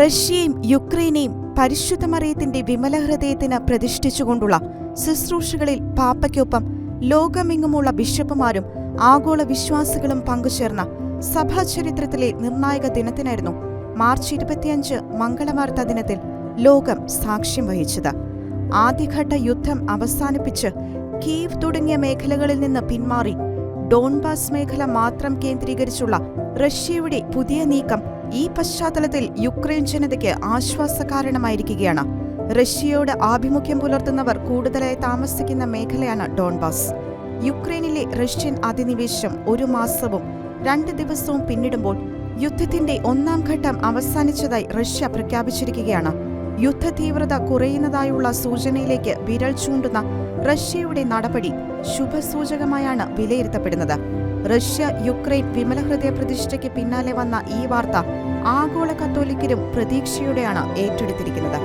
റഷ്യയും യുക്രൈനെയും പരിശുദ്ധ മറിയത്തിന്റെ വിമല ഹൃദയത്തിന് പ്രതിഷ്ഠിച്ചുകൊണ്ടുള്ള ശുശ്രൂഷകളിൽ പാപ്പയ്ക്കൊപ്പം ലോകമെങ്ങുമുള്ള ബിഷപ്പുമാരും ആഗോള വിശ്വാസികളും പങ്കുചേർന്ന സഭാചരിത്രത്തിലെ നിർണായക ദിനത്തിനായിരുന്നു മാർച്ച് ഇരുപത്തിയഞ്ച് മംഗളവാർത്താ ദിനത്തിൽ ലോകം സാക്ഷ്യം വഹിച്ചത്. ആദ്യഘട്ട യുദ്ധം അവസാനിപ്പിച്ച് കീവ് തുടങ്ങിയ മേഖലകളിൽ നിന്ന് പിന്മാറി ഡോൺബാസ് മേഖല മാത്രം കേന്ദ്രീകരിച്ചുള്ള റഷ്യയുടെ പുതിയ നീക്കം ഈ പശ്ചാത്തലത്തിൽ യുക്രൈൻ ജനതയ്ക്ക് ആശ്വാസ കാരണമായിരിക്കുകയാണ്. റഷ്യയോട് ആഭിമുഖ്യം പുലർത്തുന്നവർ കൂടുതലായി താമസിക്കുന്ന മേഖലയാണ് ഡോൺബാസ്. യുക്രൈനിലെ റഷ്യൻ അധിനിവേശം ഒരു മാസവും രണ്ട് ദിവസവും പിന്നിടുമ്പോൾ യുദ്ധത്തിന്റെ ഒന്നാം ഘട്ടം അവസാനിച്ചതായി റഷ്യ പ്രഖ്യാപിച്ചിരിക്കുകയാണ്. യുദ്ധ തീവ്രത കുറയുന്നതായുള്ള സൂചനയിലേക്ക് വിരൽ ചൂണ്ടുന്ന റഷ്യയുടെ നടപടി ശുഭസൂചകമായാണ് വിലയിരുത്തപ്പെടുന്നത്. റഷ്യ യുക്രൈൻ വിമലഹൃദയ പ്രതിഷ്ഠയ്ക്ക് പിന്നാലെ വന്ന ഈ വാർത്ത ആഗോള കത്തോലിക്കരും പ്രതീക്ഷയോടെയാണ് ഏറ്റെടുത്തിരിക്കുന്നത്.